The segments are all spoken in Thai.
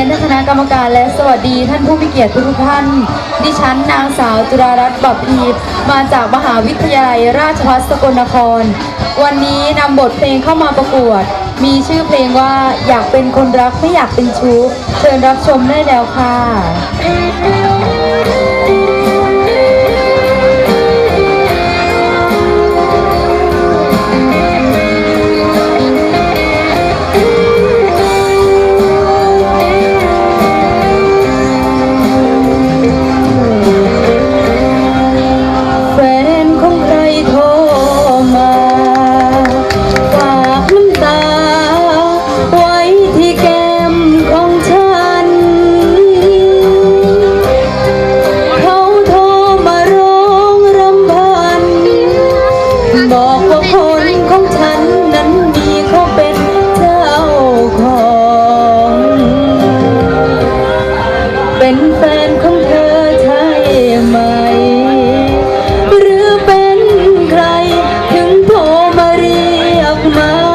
ยนท่านคณะกรรมการและสวัสดีท่านผู้มีเกียรติทุกท่าน ดิฉันนางสาวจุฬารัตน์บับพีมาจากมหาวิทยาลัยราชภัฏสกลนคร วันนี้นำบทเพลงเข้ามาประกวด มีชื่อเพลงว่าอยากเป็นคนรักไม่อยากเป็นชู้เชิญรับชมได้แล้วค่ะ็นแฟนของเธอใช่ไหม หรือเป็นใครถึงโทรมาเรียกมา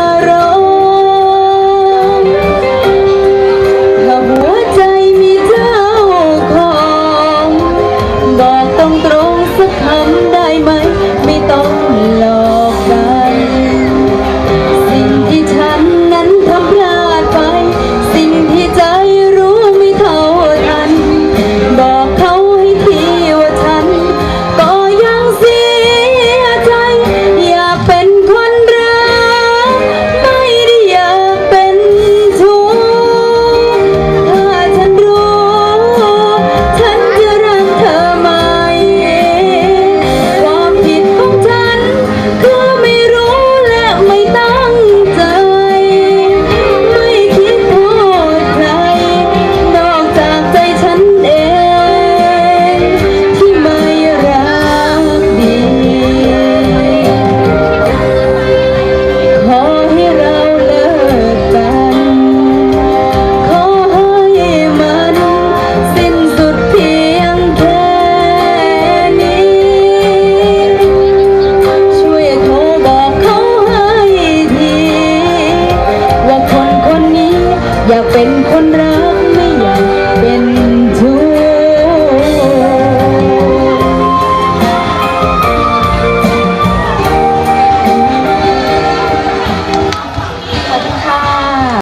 อยากเป็นคนรัก